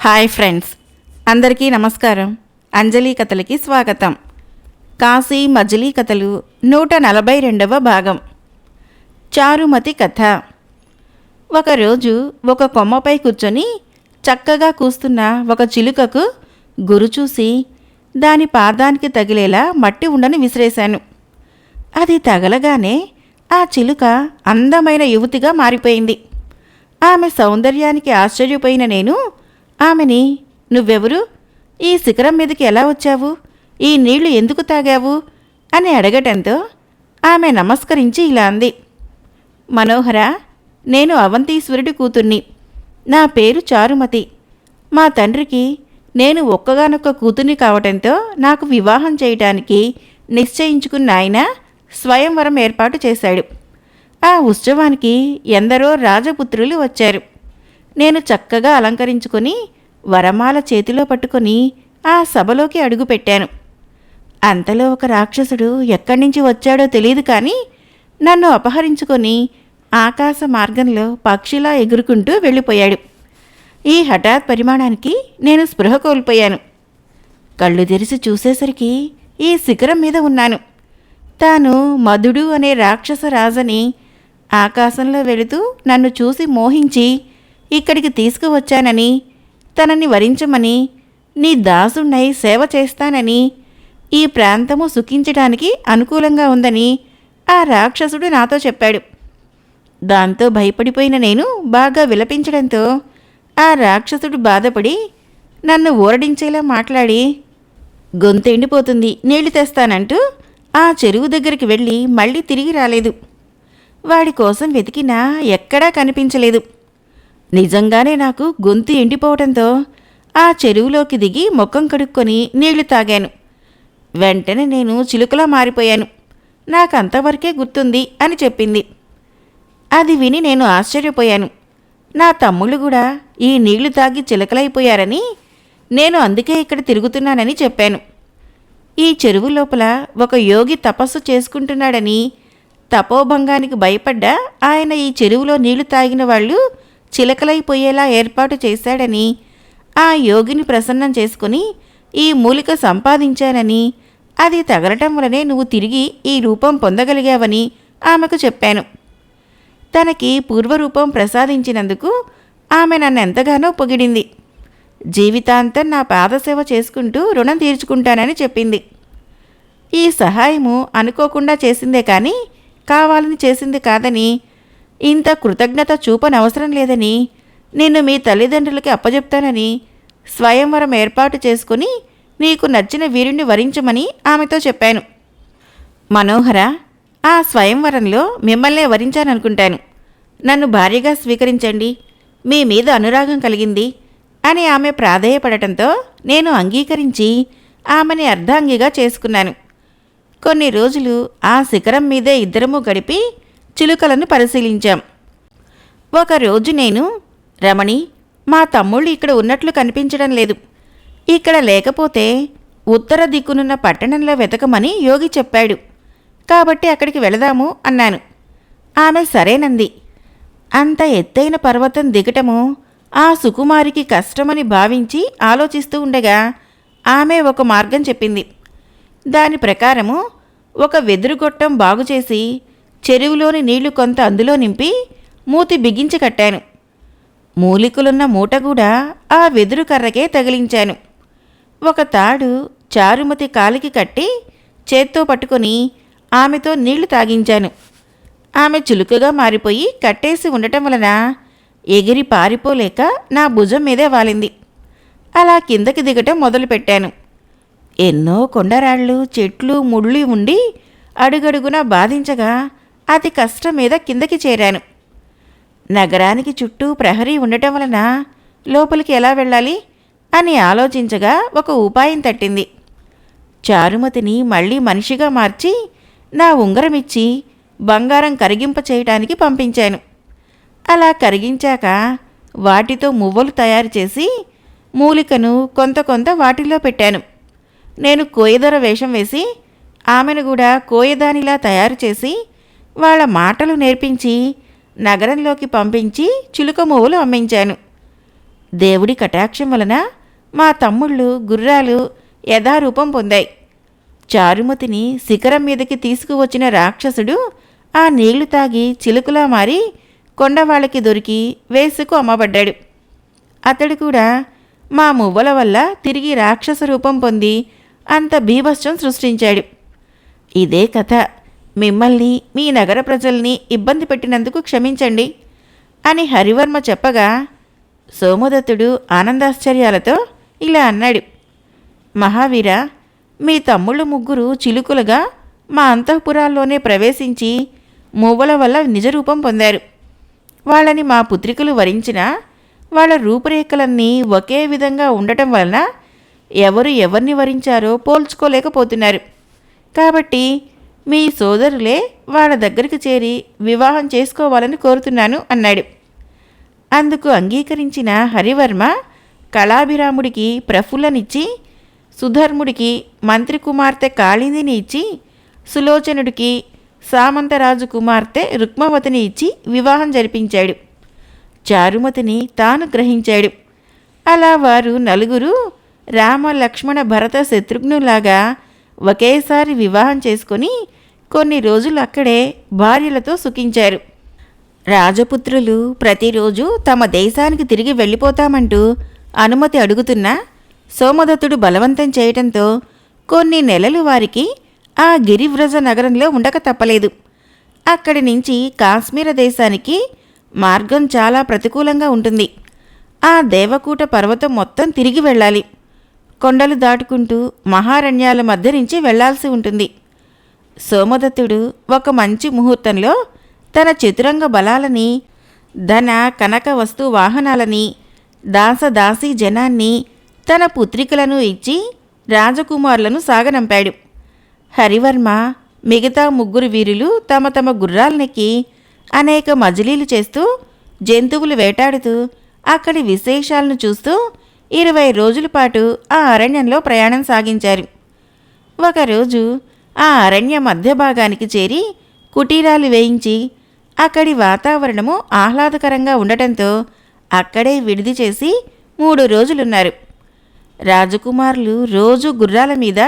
Hi friends అందరికీ నమస్కారం. అంజలి కథలకి స్వాగతం. కాశీ మజిలీ కథలు నూట నలభై రెండవ భాగం. చారుమతి కథ. ఒకరోజు ఒక కొమ్మపై కూర్చొని చక్కగా కూస్తున్న ఒక చిలుకకు గురు చూసి దాని పాదానికి తగిలేలా మట్టి ఉండని విసిరేశాను. అది తగలగానే ఆ చిలుక అందమైన యువతిగా మారిపోయింది. ఆమె సౌందర్యానికి ఆశ్చర్యపోయిన నేను ఆమెని నువ్వెవరు? ఈ శిఖరం మీదకి ఎలా వచ్చావు? ఈ నీళ్ళు ఎందుకు తాగావు? అని అడగటంతో ఆమె నమస్కరించి ఇలా అంది. మనోహర నేను అవంతీశ్వరుడి కూతుర్ని. నా పేరు చారుమతి. మా తండ్రికి నేను ఒక్కగానొక్క కూతుర్ని కావటంతో నాకు వివాహం చేయటానికి నిశ్చయించుకున్న ఆయన స్వయంవరం ఏర్పాటు చేశాడు. ఆ ఉత్సవానికి ఎందరో రాజపుత్రులు వచ్చారు. నేను చక్కగా అలంకరించుకొని వరమాల చేతిలో పట్టుకొని ఆ సభలోకి అడుగుపెట్టాను అంతలో ఒక రాక్షసుడు ఎక్కడి నుంచి వచ్చాడో తెలియదు కానీ నన్ను అపహరించుకొని ఆకాశ మార్గంలో పక్షిలా ఎగురుకుంటూ వెళ్ళిపోయాడు. ఈ హఠాత్ పరిమాణానికి నేను స్పృహ కోల్పోయాను. కళ్ళు తెరిచి చూసేసరికి ఈ శిఖరం మీద ఉన్నాను. తాను మధుడు అనే రాక్షస రాజని ఆకాశంలో వెళుతూ నన్ను చూసి మోహించి ఇక్కడికి తీసుకువచ్చానని తనని వరించమని నీ దాసుణ్ణై సేవ చేస్తానని ఈ ప్రాంతము సుఖించడానికి అనుకూలంగా ఉందని ఆ రాక్షసుడు నాతో చెప్పాడు. దాంతో భయపడిపోయిన నేను బాగా విలపించడంతో ఆ రాక్షసుడు బాధపడి నన్ను ఊరడించేలా మాట్లాడి గొంతు ఎండిపోతుంది నీళ్ళు తెస్తానంటూ ఆ చెరువు దగ్గరికి వెళ్ళి మళ్ళీ తిరిగి రాలేదు. వాడి కోసం వెతికినా ఎక్కడా కనిపించలేదు. నిజంగానే నాకు గొంతు ఎండిపోవడంతో ఆ చెరువులోకి దిగి ముఖం కడుక్కొని నీళ్ళు తాగాను. వెంటనే నేను చిలుకలా మారిపోయాను. నాకంతవరకే గుర్తుంది అని చెప్పింది. అది విని నేను ఆశ్చర్యపోయాను. నా తమ్ముళ్ళు కూడా ఈ నీళ్ళు తాగి చిలకలైపోయారని నేను అందుకే ఇక్కడ తిరుగుతున్నానని చెప్పాను. ఈ చెరువు లోపల ఒక యోగి తపస్సు చేసుకుంటున్నాడని తపోభంగానికి భయపడ్డ ఆయన ఈ చెరువులో నీళ్ళు తాగిన వాళ్ళు చిలకలైపోయేలా ఏర్పాటు చేశాడని ఆ యోగిని ప్రసన్నం చేసుకుని ఈ మూలిక సంపాదించానని అది తగలటం వలనే నువ్వు తిరిగి ఈ రూపం పొందగలిగావని ఆమెకు చెప్పాను. తనకి పూర్వరూపం ప్రసాదించినందుకు ఆమె నన్ను ఎంతగానో పొగిడింది. జీవితాంతం నా పాదసేవ చేసుకుంటూ రుణం తీర్చుకుంటానని చెప్పింది. ఈ సహాయము అనుకోకుండా చేసిందే కానీ కావాలని చేసింది కాదని ఇంత కృతజ్ఞత చూపనవసరం లేదని నిన్ను మీ తల్లిదండ్రులకి అప్పజెప్తానని స్వయంవరం ఏర్పాటు చేసుకుని నీకు నచ్చిన వీరుణ్ణి వరించమని ఆమెతో చెప్పాను. మనోహర ఆ స్వయంవరంలో మిమ్మల్నే వరించాననుకుంటాను. నన్ను భార్యగా స్వీకరించండి. మీ మీద అనురాగం కలిగింది అని ఆమె ప్రాధేయపడటంతో నేను అంగీకరించి ఆమెని అర్ధాంగిగా చేసుకున్నాను. కొన్ని రోజులు ఆ శిఖరం మీదే ఇద్దరము గడిపి చిలుకలను పరిశీలించాం. ఒకరోజు నేను రమణి మా తమ్ముళ్ళు ఇక్కడ ఉన్నట్లు కనిపించడం లేదు. ఇక్కడ లేకపోతే ఉత్తర దిక్కునున్న పట్టణంలో వెతకమని యోగి చెప్పాడు. కాబట్టి అక్కడికి వెళదాము అన్నాను. ఆమె సరేనంది. అంత ఎత్తైన పర్వతం దిగటము ఆ సుకుమారికి కష్టమని భావించి ఆలోచిస్తూ ఉండగా ఆమె ఒక మార్గం చెప్పింది. దాని ప్రకారము ఒక వెదురుగొట్టం బాగుచేసి చెరువులోని నీళ్ళు కొంత అందులో నింపి మూతి బిగించి కట్టాను. మూలికలున్న మూట కూడా ఆ వెదురు కర్రకే తగిలించాను. ఒక తాడు చారుమతి కాలికి కట్టి చేత్తో పట్టుకొని ఆమెతో నీళ్ళు తాగించాను. ఆమె చులుకగా మారిపోయి కట్టేసి ఉండటం వలన ఎగిరి పారిపోలేక నా భుజం మీదే వాలింది. అలా కిందకి దిగటం మొదలుపెట్టాను. ఎన్నో కొండరాళ్ళు చెట్లు ముళ్ళు ఉండి అడుగడుగున బాధించగా అతి కష్టం మీద కిందకి చేరాను. నగరానికి చుట్టూ ప్రహరీ ఉండటం వలన లోపలికి ఎలా వెళ్ళాలి అని ఆలోచించగా ఒక ఉపాయం తట్టింది. చారుమతిని మళ్ళీ మనిషిగా మార్చి నా ఉంగరం ఇచ్చి బంగారం కరిగింప చేయటానికి పంపించాను. అలా కరిగించాక వాటితో మువ్వలు తయారు చేసి మూలికను కొంత కొంత వాటిలో పెట్టాను. నేను కోయదొర వేషం వేసి ఆమెను కూడా కోయదానిలా తయారు చేసి వాళ్ళ మాటలు నేర్పించి నగరంలోకి పంపించి చిలుకమువ్వలు అమ్మించాను. దేవుడి కటాక్షం వలన మా తమ్ముళ్ళు గుర్రాలు యథారూపం పొందాయి. చారుమతిని శిఖరం మీదకి తీసుకువచ్చిన రాక్షసుడు ఆ నీళ్ళు తాగి చిలుకలా మారి కొండవాళ్ళకి దొరికి వేసుకు అమ్మబడ్డాడు. అతడు కూడా మా మువ్వల వల్ల తిరిగి రాక్షస రూపం పొంది అంత బీభత్సం సృష్టించాడు. ఇదే కథ. మిమ్మల్ని మీ నగర ప్రజల్ని ఇబ్బంది పెట్టినందుకు క్షమించండి అని హరివర్మ చెప్పగా సోమదత్తుడు ఆనందాశ్చర్యాలతో ఇలా అన్నాడు. మహావీర మీ తమ్ముళ్ళు ముగ్గురు చిలుకులుగా మా అంతఃపురాల్లోనే ప్రవేశించి మూవల వల్ల నిజరూపం పొందారు. వాళ్ళని మా పుత్రికలు వరించిన వాళ్ళ రూపురేఖలన్నీ ఒకే విధంగా ఉండటం వలన ఎవరు ఎవరిని వరించారో పోల్చుకోలేకపోతున్నారు. కాబట్టి మీ సోదరులే వాళ్ళ దగ్గరికి చేరి వివాహం చేసుకోవాలని కోరుతున్నాను అన్నాడు. అందుకు అంగీకరించిన హరివర్మ కళాభిరాముడికి ప్రఫుల్లనిచ్చి సుధర్ముడికి మంత్రి కుమార్తె కాళిందిని ఇచ్చి సులోచనుడికి సామంతరాజు కుమార్తె రుక్మవతిని ఇచ్చి వివాహం జరిపించాడు. చారుమతిని తాను గ్రహించాడు. అలా వారు నలుగురు రామ లక్ష్మణ భరత శత్రుఘ్నులాగా ఒకేసారి వివాహం చేసుకొని కొన్ని రోజులు అక్కడే భార్యలతో సుఖించారు. రాజపుత్రులు ప్రతిరోజు తమ దేశానికి తిరిగి వెళ్ళిపోతామంటూ అనుమతి అడుగుతున్నా సోమదత్తుడు బలవంతం చేయటంతో కొన్ని నెలలు వారికి ఆ గిరివ్రజ నగరంలో ఉండక తప్పలేదు. అక్కడి నుంచి కాశ్మీర దేశానికి మార్గం చాలా ప్రతికూలంగా ఉంటుంది. ఆ దేవకూట పర్వతం మొత్తం తిరిగి వెళ్ళాలి. కొండలు దాటుకుంటూ మహారణ్యాల మధ్య నుంచి వెళ్ళాల్సి ఉంటుంది. సోమదత్తుడు ఒక మంచి ముహూర్తంలో తన చతురంగ బలాలని ధన కనక వస్తు వాహనాలని దాసదాసీ జనాన్ని తన పుత్రికలను ఇచ్చి రాజకుమారులను సాగనంపాడు. హరివర్మ మిగతా ముగ్గురు వీరులు తమ తమ గుర్రాలనెక్కి అనేక మజిలీలు చేస్తూ జంతువులు వేటాడుతూ అక్కడి విశేషాలను చూస్తూ ఇరవై రోజుల పాటు ఆ అరణ్యంలో ప్రయాణం సాగించారు. ఒకరోజు ఆ అరణ్య మధ్య భాగానికి చేరి కుటీరాలు వేయించి అక్కడి వాతావరణము ఆహ్లాదకరంగా ఉండటంతో అక్కడే విడిది చేసి మూడు రోజులున్నారు. రాజకుమారులు రోజు గుర్రాల మీద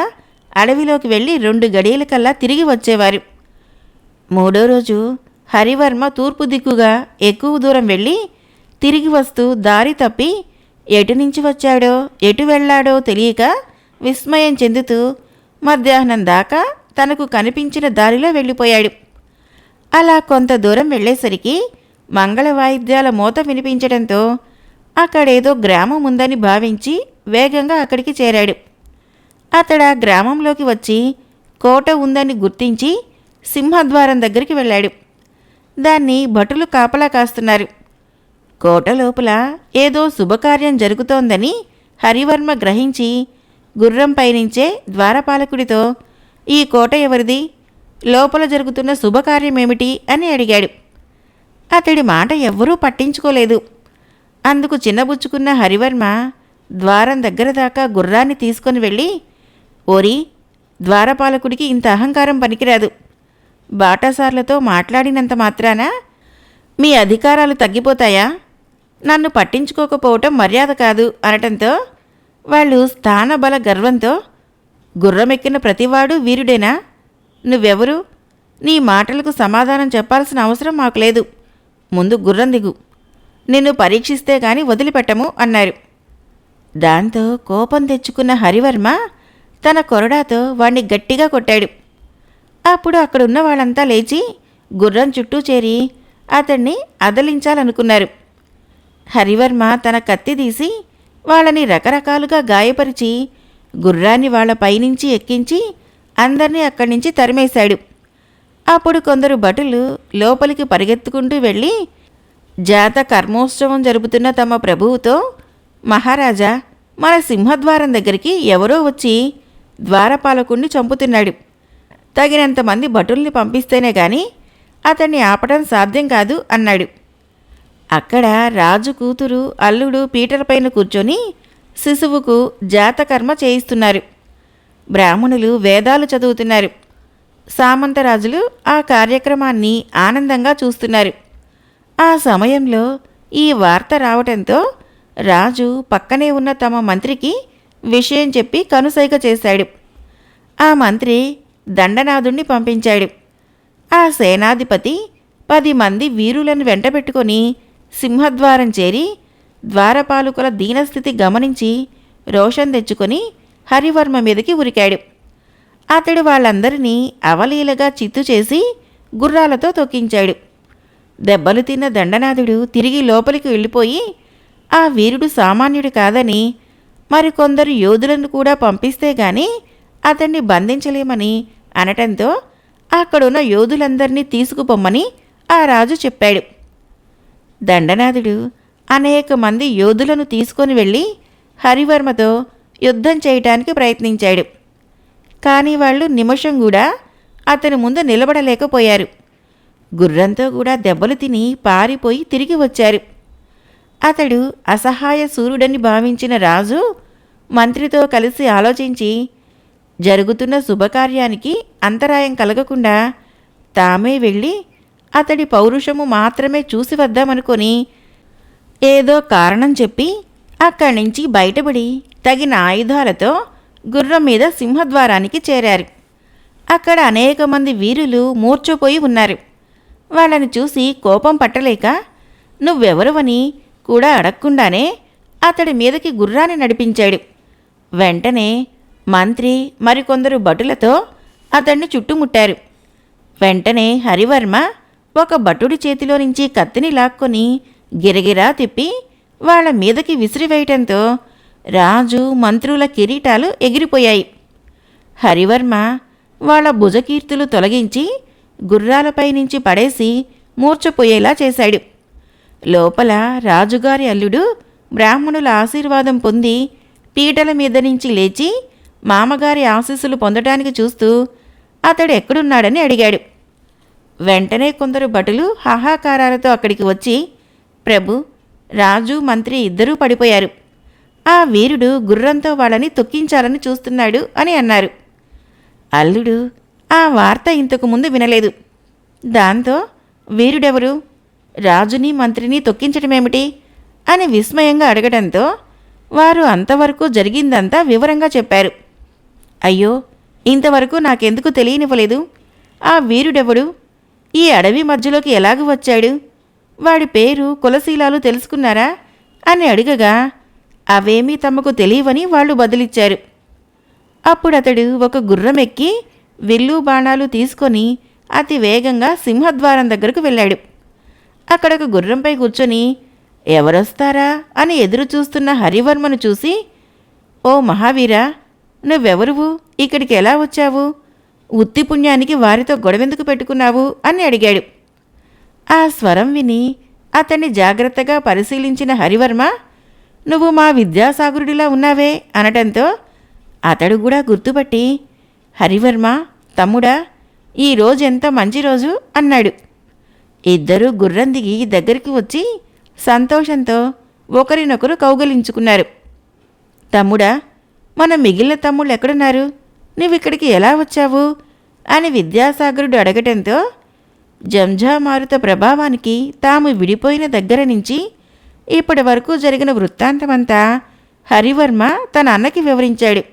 అడవిలోకి వెళ్ళి రెండు గడియల కల్లా తిరిగి వచ్చేవారు. మూడో రోజు హరివర్మ తూర్పు దిక్కుగా ఎక్కువ దూరం వెళ్ళి తిరిగి వస్తూ దారి తప్పి ఎటు నుంచి వచ్చాడో ఎటు వెళ్ళాడో తెలియక విస్మయం చెందుతూ మధ్యాహ్నం దాకా తనకు కనిపించిన దారిలో వెళ్ళిపోయాడు. అలా కొంత దూరం వెళ్ళేసరికి మంగళ వాయిద్యాల మూత వినిపించడంతో అక్కడేదో గ్రామం ఉందని భావించి వేగంగా అక్కడికి చేరాడు. అతడు ఆ గ్రామంలోకి వచ్చి కోట ఉందని గుర్తించి సింహద్వారం దగ్గరికి వెళ్ళాడు. దాన్ని భటులు కాపలా కాస్తున్నారు. కోట లోపల ఏదో శుభకార్యం జరుగుతోందని హరివర్మ గ్రహించి గుర్రం నుంచే ద్వారపాలకుడితో ఈ కోట ఎవరిది? లోపల జరుగుతున్న శుభకార్యమేమిటి అని అడిగాడు. అతడి మాట ఎవ్వరూ పట్టించుకోలేదు. అందుకు చిన్నబుచ్చుకున్న హరివర్మ ద్వారం దగ్గర దాకా గుర్రాన్ని తీసుకొని వెళ్ళి ఓరి ద్వారపాలకుడికి ఇంత అహంకారం పనికిరాదు. బాటాసార్లతో మాట్లాడినంత మాత్రాన? మీ అధికారాలు తగ్గిపోతాయా? నన్ను పట్టించుకోకపోవటం మర్యాద కాదు అనటంతో వాళ్ళు స్థానబల గర్వంతో గుర్రమెక్కిన ప్రతివాడు వీరుడేనా? నువ్వెవరు? నీ మాటలకు సమాధానం చెప్పాల్సిన అవసరం మాకు లేదు. ముందు గుర్రం దిగు. నిన్ను పరీక్షిస్తే గాని వదిలిపెట్టము అన్నారు. దాంతో కోపం తెచ్చుకున్న హరివర్మ తన కొరడాతో వాణ్ణి గట్టిగా కొట్టాడు. అప్పుడు అక్కడున్న వాళ్ళంతా లేచి గుర్రం చుట్టూ చేరి అతన్ని అదలించాలనుకున్నారు. హరివర్మ తన కత్తి తీసి వాళ్ళని రకరకాలుగా గాయపరిచి గుర్రాన్ని వాళ్ళ పైనుంచి ఎక్కించి అందరినీ అక్కడి నుంచి తరిమేశాడు. అప్పుడు కొందరు భటులు లోపలికి పరిగెత్తుకుంటూ వెళ్ళి జాత కర్మోత్సవం జరుపుతున్న తమ ప్రభువుతో మహారాజా మన సింహద్వారం దగ్గరికి ఎవరో వచ్చి ద్వారపాలకుణ్ణి చంపుతున్నాడు. తగినంతమంది భటుల్ని పంపిస్తేనే కానీ అతన్ని ఆపటం సాధ్యం కాదు అన్నాడు. అక్కడ రాజు కూతురు అల్లుడు పీటర్ పైన కూర్చొని శిశువుకు జాతకర్మ చేయిస్తున్నారు. బ్రాహ్మణులు వేదాలు చదువుతున్నారు. సామంతరాజులు ఆ కార్యక్రమాన్ని ఆనందంగా చూస్తున్నారు. ఆ సమయంలో ఈ వార్త రావటంతో రాజు పక్కనే ఉన్న తమ మంత్రికి విషయం చెప్పి కనుసైగ చేశాడు. ఆ మంత్రి దండనాథుణ్ణి పంపించాడు. ఆ సేనాధిపతి పది మంది వీరులను వెంటబెట్టుకొని సింహద్వారం చేరి ద్వారపాలకుల దీనస్థితి గమనించి రోషన్ తెచ్చుకొని హరివర్మ మీదకి ఉరికాడు. అతడు వాళ్ళందరినీ అవలీలగా చిత్తు చేసి గుర్రాలతో తొక్కించాడు. దెబ్బలు తిన్న దండనాథుడు తిరిగి లోపలికి వెళ్ళిపోయి ఆ వీరుడు సామాన్యుడు కాదని మరికొందరు యోధులను కూడా పంపిస్తే గాని అతన్ని బంధించలేమని అనటంతో అక్కడున్న యోధులందరినీ తీసుకుపొమ్మని ఆ రాజు చెప్పాడు. దండనాథుడు అనేక మంది యోధులను తీసుకొని వెళ్ళి హరివర్మతో యుద్ధం చేయటానికి ప్రయత్నించాడు. కానీ వాళ్ళు నిమిషం కూడా అతని ముందు నిలబడలేకపోయారు. గుర్రంతో కూడా దెబ్బలు తిని పారిపోయి తిరిగి వచ్చారు. అతడు అసహాయ సూర్యుడని భావించిన రాజు మంత్రితో కలిసి ఆలోచించి జరుగుతున్న శుభకార్యానికి అంతరాయం కలగకుండా తామే వెళ్ళి అతడి పౌరుషము మాత్రమే చూసి వద్దామనుకొని ఏదో కారణం చెప్పి అక్కడి నుంచి బయటపడి తగిన ఆయుధాలతో గుర్రం మీద సింహద్వారానికి చేరారు. అక్కడ అనేక మంది వీరులు మూర్చపోయి ఉన్నారు. వాళ్ళని చూసి కోపం పట్టలేక నువ్వెవరువని కూడా అడగకుండానే అతడి మీదకి గుర్రాన్ని నడిపించాడు. వెంటనే మంత్రి మరికొందరు భటులతో అతన్ని చుట్టుముట్టారు. వెంటనే హరివర్మ ఒక భటుడి చేతిలో నుంచి కత్తిని లాక్కొని గిరగిరా తిప్పి వాళ్ళ మీదకి విసిరివేయటంతో రాజు మంత్రుల కిరీటాలు ఎగిరిపోయాయి. హరివర్మ వాళ్ళ భుజకీర్తులు తొలగించి గుర్రాలపై నుంచి పడేసి మూర్చపోయేలా చేశాడు. లోపల రాజుగారి అల్లుడు బ్రాహ్మణుల ఆశీర్వాదం పొంది పీటల మీద నుంచి లేచి మామగారి ఆశీస్సులు పొందటానికి చూస్తూ అతడు ఎక్కడున్నాడని అడిగాడు. వెంటనే కొందరు భటులు హాహాకారాలతో అక్కడికి వచ్చి ప్రభు రాజు మంత్రి ఇద్దరూ పడిపోయారు. ఆ వీరుడు గుర్రంతో వాళ్ళని తొక్కించాలని చూస్తున్నాడు అని అన్నారు. అల్లుడు ఆ వార్త ఇంతకు ముందు వినలేదు. దాంతో వీరుడెవరు? రాజుని మంత్రిని తొక్కించడమేమిటి అని విస్మయంగా అడగడంతో వారు అంతవరకు జరిగిందంతా వివరంగా చెప్పారు. అయ్యో ఇంతవరకు నాకెందుకు తెలియనివ్వలేదు? ఆ వీరుడెవడు? ఈ అడవి మధ్యలోకి ఎలాగ వచ్చాడు? వాడి పేరు కులశీలాలు తెలుసుకున్నారా? అని అడగగా అవేమీ తమకు తెలియవని వాళ్ళు బదిలిచ్చారు. అప్పుడతడు ఒక గుర్రం ఎక్కి విల్లు బాణాలు తీసుకొని అతి వేగంగా సింహద్వారం దగ్గరకు వెళ్ళాడు. అక్కడ ఒక గుర్రంపై కూర్చొని ఎవరొస్తారా? అని ఎదురు చూస్తున్న హరివర్మను చూసి ఓ మహావీరా నువ్వెవరువు? ఇక్కడికి ఎలా వచ్చావు? ఉత్తి పుణ్యానికి వారితో గొడవెందుకు పెట్టుకున్నావు? అని అడిగాడు. ఆ స్వరం విని అతన్ని జాగ్రత్తగా పరిశీలించిన హరివర్మ నువ్వు మా విద్యాసాగరుడిలా ఉన్నావే అనటంతో అతడు కూడా గుర్తుపట్టి హరివర్మ తమ్ముడా ఈ రోజు ఎంత మంచి రోజు అన్నాడు. ఇద్దరూ గుర్రం దిగి దగ్గరికి వచ్చి సంతోషంతో ఒకరినొకరు కౌగలించుకున్నారు. తమ్ముడా మన మిగిలిన తమ్ముళ్ళు ఎక్కడున్నారు? నువ్వు ఇక్కడికి ఎలా వచ్చావు? అని విద్యాసాగరుడు అడగటంతో జంఝామారుత ప్రభావానికి తాము విడిపోయిన దగ్గర నుంచి ఇప్పటి వరకు జరిగిన వృత్తాంతమంతా హరివర్మ తన అన్నకి వివరించాడు.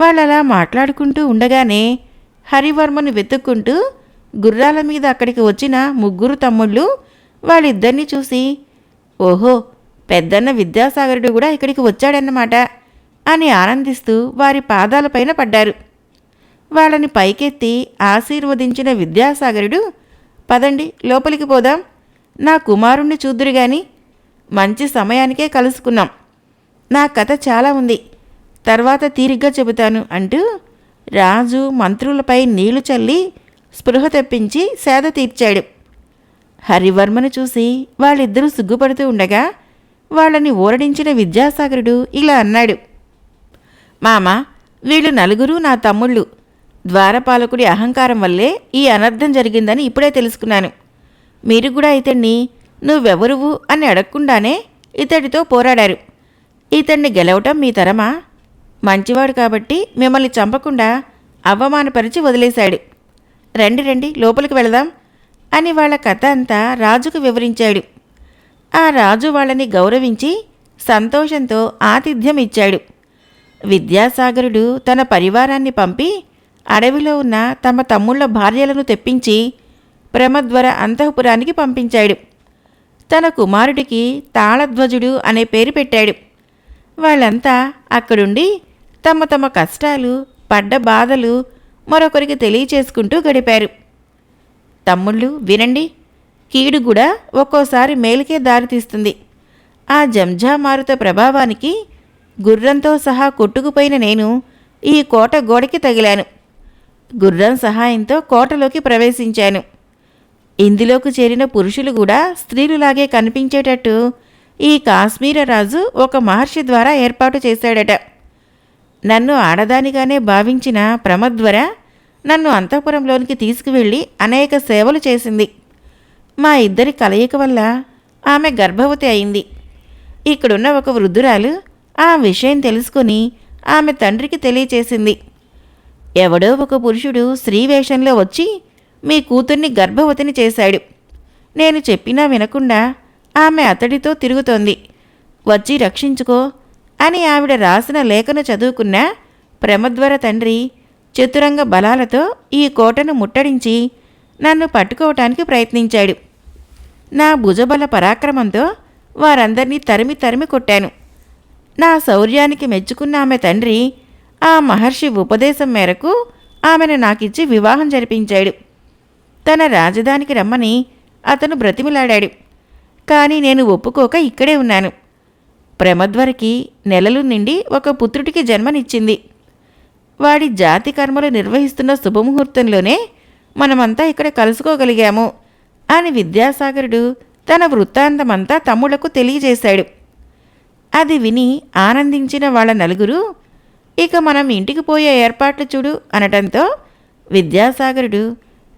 వాళ్ళలా మాట్లాడుకుంటూ ఉండగానే హరివర్మను వెతుక్కుంటూ గుర్రాల మీద అక్కడికి వచ్చిన ముగ్గురు తమ్ముళ్ళు వాళ్ళిద్దరిని చూసి ఓహో పెద్దన్న విద్యాసాగరుడు కూడా ఇక్కడికి వచ్చాడన్నమాట అని ఆనందిస్తూ వారి పాదాలపైన పడ్డారు. వాళ్ళని పైకెత్తి ఆశీర్వదించిన విద్యాసాగరుడు పదండి లోపలికి పోదాం. నా కుమారుణ్ణి చూద్దురు గాని మంచి సమయానికే కలుసుకున్నాం. నా కథ చాలా ఉంది. తర్వాత తీరిగ్గా చెబుతాను అంటూ రాజు మంత్రులపై నీళ్ళు చల్లి స్పృహ తెప్పించి సేద తీర్చాడు. హరివర్మను చూసి వాళ్ళిద్దరూ సిగ్గుపడుతూ ఉండగా వాళ్ళని ఊరడించిన విద్యాసాగరుడు ఇలా అన్నాడు మామ వీళ్ళు నలుగురు నా తమ్ముళ్ళు. ద్వారపాలకుడి అహంకారం వల్లే ఈ అనర్థం జరిగిందని ఇప్పుడే తెలుసుకున్నాను. మీరు కూడా ఇతన్ని నువ్వెవరువు అని అడగకుండానే ఇతడితో పోరాడారు. ఇతన్ని గెలవటం మీ తరమా? మంచివాడు కాబట్టి మిమ్మల్ని చంపకుండా అవమానపరిచి వదిలేశాడు. రండి రండి లోపలికి వెళదాం అని వాళ్ళ కథ అంతా రాజుకు వివరించాడు. ఆ రాజు వాళ్ళని గౌరవించి సంతోషంతో ఆతిథ్యం ఇచ్చాడు. విద్యాసాగరుడు తన పరివారాన్ని పంపి అడవిలో ఉన్న తమ తమ్ముళ్ళ భార్యలను తెప్పించి ప్రమద్వర అంతఃపురానికి పంపించాడు. తన కుమారుడికి తాళధ్వజుడు అనే పేరు పెట్టాడు. వాళ్ళంతా అక్కడుండి తమ తమ కష్టాలు పడ్డ బాధలు మరొకరికి తెలియచేసుకుంటూ గడిపారు. తమ్ముళ్ళు వినండి. కీడు కూడా ఒక్కోసారి మేలుకే దారితీస్తుంది ఆ జంఝామారుత ప్రభావానికి గుర్రంతో సహా కొట్టుకుపోయిన నేను ఈ కోట గోడకి తగిలాను. గుర్రం సహాయంతో కోటలోకి ప్రవేశించాను. ఇందులోకి చేరిన పురుషులు కూడా స్త్రీలులాగే కనిపించేటట్టు ఈ కాశ్మీర రాజు ఒక మహర్షి ద్వారా ఏర్పాటు చేశాడట. నన్ను ఆడదానిగానే భావించిన ప్రమద్వర నన్ను అంతఃపురంలోనికి తీసుకువెళ్ళి అనేక సేవలు చేసింది. మా ఇద్దరి కలయిక వల్ల ఆమె గర్భవతి అయింది. ఇక్కడున్న ఒక వృద్ధురాలు ఆ విషయం తెలుసుకుని ఆమె తండ్రికి తెలియచేసింది. ఎవడో ఒక పురుషుడు స్త్రీ వేషంలో వచ్చి మీ కూతుర్ని గర్భవతిని చేశాడు. నేను చెప్పినా వినకుండా ఆమె అతడితో తిరుగుతోంది. వచ్చి రక్షించుకో అని ఆవిడ రాసిన లేఖను చదువుకున్న ప్రమద్వర తండ్రి చతురంగ బలాలతో ఈ కోటను ముట్టడించి నన్ను పట్టుకోవటానికి ప్రయత్నించాడు. నా భుజబల పరాక్రమంతో వారందరినీ తరిమి తరిమి కొట్టాను. నా శౌర్యానికి మెచ్చుకున్న ఆమె తండ్రి ఆ మహర్షి ఉపదేశం మేరకు ఆమెను నాకిచ్చి వివాహం జరిపించాడు. తన రాజధానికి రమ్మని అతను బ్రతిమిలాడాడు. కానీ నేను ఒప్పుకోక ఇక్కడే ఉన్నాను. ప్రమద్వరికి నెలలు నిండి ఒక పుత్రుడికి జన్మనిచ్చింది. వాడి జాతి కర్మలు నిర్వహిస్తున్న శుభముహూర్తంలోనే మనమంతా ఇక్కడ కలుసుకోగలిగాము అని విద్యాసాగరుడు తన వృత్తాంతమంతా తమ్ముళ్ళకు తెలియజేశాడు. అది విని ఆనందించిన వాళ్ళ నలుగురు ఇక మనం ఇంటికి పోయే ఏర్పాట్లు చూడు అనటంతో విద్యాసాగరుడు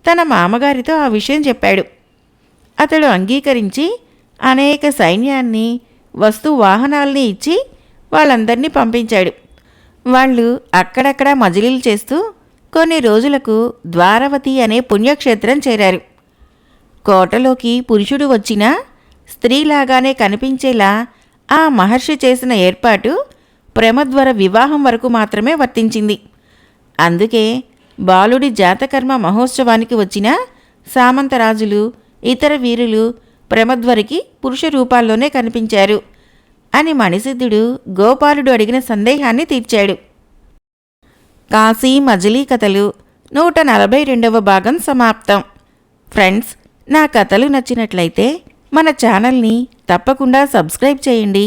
తన మామగారితో ఆ విషయం చెప్పాడు. అతడు అంగీకరించి అనేక సైన్యాన్ని వస్తు వాహనాల్ని ఇచ్చి వాళ్ళందరినీ పంపించాడు. వాళ్ళు అక్కడక్కడ మజిలీలు చేస్తూ కొన్ని రోజులకు ద్వారవతి అనే పుణ్యక్షేత్రం చేరారు. కోటలోకి పురుషుడు వచ్చినా స్త్రీలాగానే కనిపించేలా ఆ మహర్షి చేసిన ఏర్పాటు ప్రమద్వర వివాహం వరకు మాత్రమే వర్తించింది. అందుకే బాలుడి జాతకర్మ మహోత్సవానికి వచ్చిన సామంతరాజులు ఇతర వీరులు ప్రమద్వరికి పురుష రూపాల్లోనే కనిపించారు అని మణిసిద్ధుడు గోపాలుడు అడిగిన సందేహాన్ని తీర్చాడు. కాశీ మజిలీ కథలు నూట నలభై రెండవ భాగం సమాప్తం. ఫ్రెండ్స్ నా కథలు నచ్చినట్లయితే మన ఛానల్ని తప్పకుండా సబ్స్క్రైబ్ చేయండి.